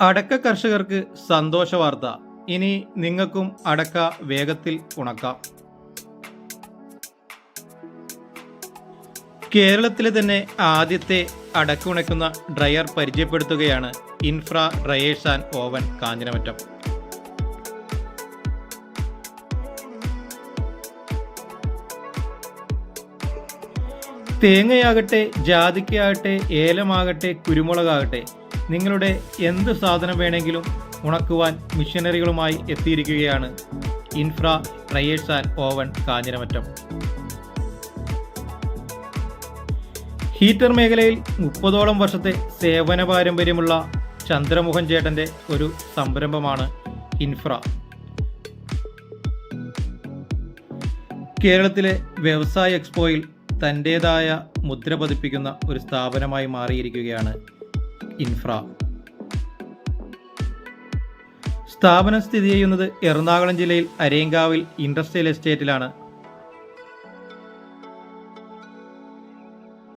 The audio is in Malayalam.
അടക്ക കർഷകർക്ക് സന്തോഷ വാർത്ത. ഇനി നിങ്ങൾക്കും അടക്ക വേഗത്തിൽ ഉണക്കാം. കേരളത്തിലെ തന്നെ ആദ്യത്തെ അടക്ക ഉണക്കുന്ന ഡ്രയർ പരിചയപ്പെടുത്തുകയാണ് infra dryers and oven Kanjiramattam. തേങ്ങയാകട്ടെ ജാതിക്കയാകട്ടെ ഏലമാകട്ടെ കുരുമുളകാകട്ടെ നിങ്ങളുടെ എന്ത് സാധനം വേണമെങ്കിലും ഉണക്കുവാൻ മിഷനറികളുമായി എത്തിയിരിക്കുകയാണ് infra dryers and oven Kanjiramattam. Heater മേഖലയിൽ മുപ്പതോളം വർഷത്തെ സേവന പാരമ്പര്യമുള്ള ചന്ദ്രമോഹൻ ചേട്ടന്റെ ഒരു സംരംഭമാണ് ഇൻഫ്ര. കേരളത്തിലെ വ്യവസായ എക്സ്പോയിൽ തന്റേതായ മുദ്ര പതിപ്പിക്കുന്ന ഒരു സ്ഥാപനമായി മാറിയിരിക്കുകയാണ് ഇൻഫ്ര. സ്ഥാപനം സ്ഥിതി ചെയ്യുന്നത് എറണാകുളം ജില്ലയിൽ അരേങ്കാവിൽ ഇൻഡസ്ട്രിയൽ എസ്റ്റേറ്റിലാണ്.